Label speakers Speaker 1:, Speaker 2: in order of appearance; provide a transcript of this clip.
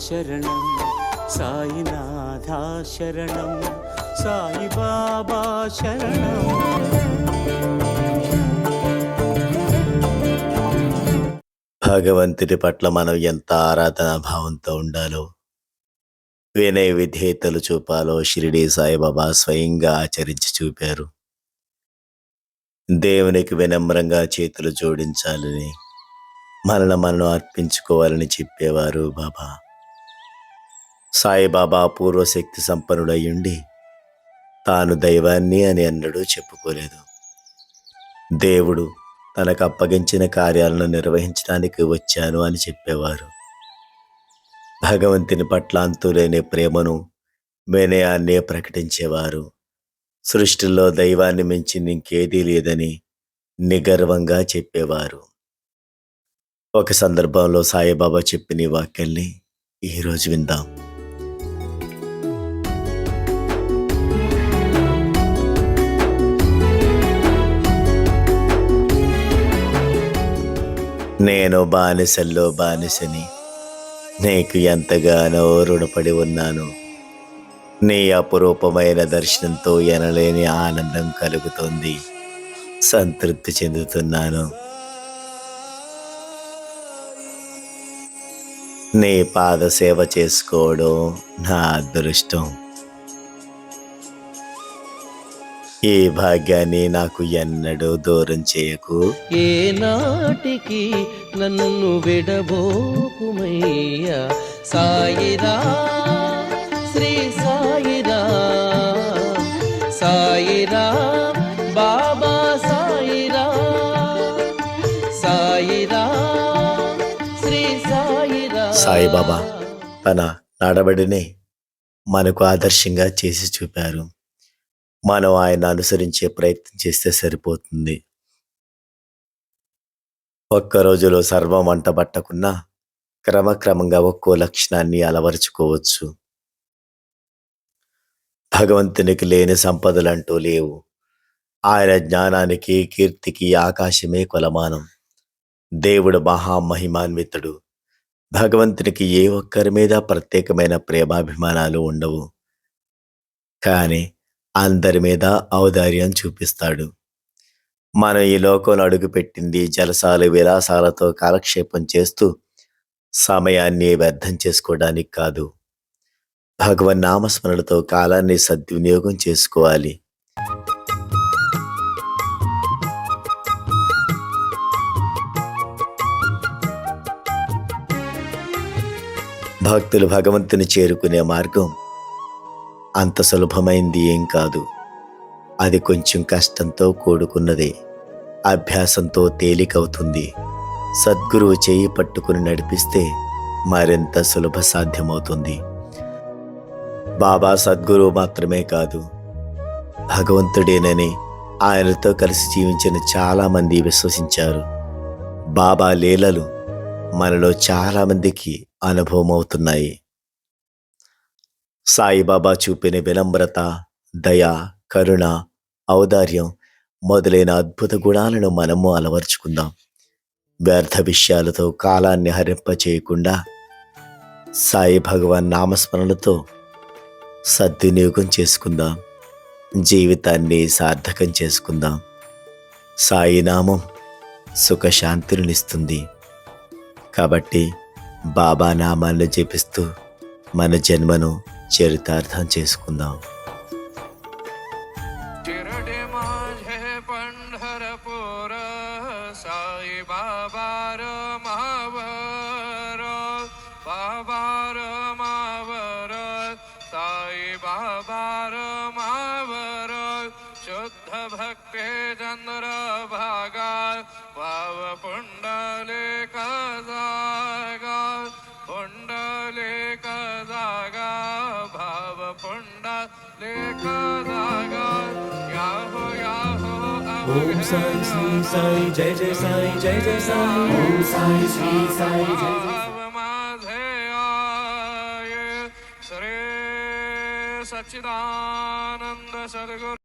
Speaker 1: శరణం. సాయినాథా శరణం. సాయిబాబా శరణం.
Speaker 2: భగవంతుడి పట్ల మనం ఎంత ఆరాధనా భావంతో ఉండాలో వినయ విధేయతలు చూపాలో షిరిడి సాయిబాబా స్వయంగా ఆచరించి చూపారు. దేవునికి వినమ్రంగా చేతులు జోడించాలని మనల్ని మనం అర్పించుకోవాలని చెప్పేవారు బాబా. సాయిబాబా పూర్వశక్తి సంపన్నుడయ్యుండి తాను దైవాన్ని అని అన్నడూ చెప్పుకోలేదు. దేవుడు తనకు అప్పగించిన కార్యాలను నిర్వహించడానికి వచ్చాను అని చెప్పేవారు. భగవంతుని పట్ల అంతులేని ప్రేమను వినయాన్నే ప్రకటించేవారు. సృష్టిలో దైవాన్ని మించింది ఇంకేదీ లేదని నిగర్వంగా చెప్పేవారు. ఒక సందర్భంలో సాయిబాబా చెప్పిన ఈ వాక్యాల్ని ఈరోజు విందాం. నేను బానిసల్లో బానిసని. నీకు ఎంతగానో రుణపడి ఉన్నాను. నీ అపురూపమైన దర్శనంతో ఎనలేని ఆనందం కలుగుతుంది. సంతృప్తి చెందుతున్నాను. నీ పాద సేవ చేసుకోవడం నా అదృష్టం. ఈ భాగ్యాన్ని నాకు ఎన్నడూ దూరం చేయకు.
Speaker 3: ఏనాటికి నన్ను విడబోకుమయ్యా? సాయిరా శ్రీ సాయిరా సాయిరా బాబా సాయిరా సాయిరా శ్రీ సాయిరా.
Speaker 2: సాయిబాబా తన నడవడిని మనకు ఆదర్శంగా చేసి చూపారు. మనం ఆయన అనుసరించే ప్రయత్నం చేస్తే సరిపోతుంది. ఒక్క రోజులో సర్వం వంటబట్టకున్నా క్రమక్రమంగా ఒక్కో లక్షణాన్ని అలవరుచుకోవచ్చు. భగవంతునికి లేని సంపదలంటూ లేవు. ఆయన జ్ఞానానికి కీర్తికి ఆకాశమే కొలమానం. దేవుడు మహామహిమాన్వితుడు. భగవంతునికి ఏ ఒక్కరి మీద ప్రత్యేకమైన ప్రేమాభిమానాలు ఉండవు. కానీ అందరి మీద ఔదార్యం చూపిస్తాడు. మనం ఈ లోకంలో అడుగుపెట్టింది జలసాలు విలాసాలతో కాలక్షేపం చేస్తూ సమయాన్ని వ్యర్థం చేసుకోవడానికి కాదు. భగవన్ నామస్మరణతో కాలాన్ని సద్వినియోగం చేసుకోవాలి. భక్తులు భగవంతుని చేరుకునే మార్గం అంత సులభమైంది ఏం కాదు. అది కొంచెం కష్టంతో కూడుకున్నదే. అభ్యాసంతో తేలికవుతుంది. సద్గురువు చేయి పట్టుకుని నడిపిస్తే మరింత సులభ సాధ్యమవుతుంది. బాబా సద్గురువు మాత్రమే కాదు. భగవంతుడేనని ఆయనతో కలిసి జీవించిన చాలామంది విశ్వసించారు. బాబా లీలలు మనలో చాలామందికి అనుభవం అవుతున్నాయి సాయిబాబా చూపిన వినమ్రత దయ కరుణ ఔదార్యం మొదలైన అద్భుత గుణాలను మనము అలవర్చుకుందాం. వ్యర్థ విషయాలతో కాలాన్ని హరింప చేయకుండా సాయి భగవాన్ నామస్మరణతో సద్వినియోగం చేసుకుందాం. జీవితాన్ని సార్థకం చేసుకుందాం. సాయి నామం సుఖశాంతులనిస్తుంది కాబట్టి బాబా నామాన్ని జపిస్తూ మన జన్మను చరితార్థం చేసుకుందాం
Speaker 4: शिरडे माझे पंढरपूर साई बाबार मावर बाबार मावर साई बाबार मावर शुद्ध भक्ते चंद्र भागा भाव पुंडले
Speaker 5: ओम साई श्री साई जय जय साई जय जय साई ओम साई श्री साई जय जय
Speaker 4: भाव माझे आये श्री सच्चिदानंद सद्गुरु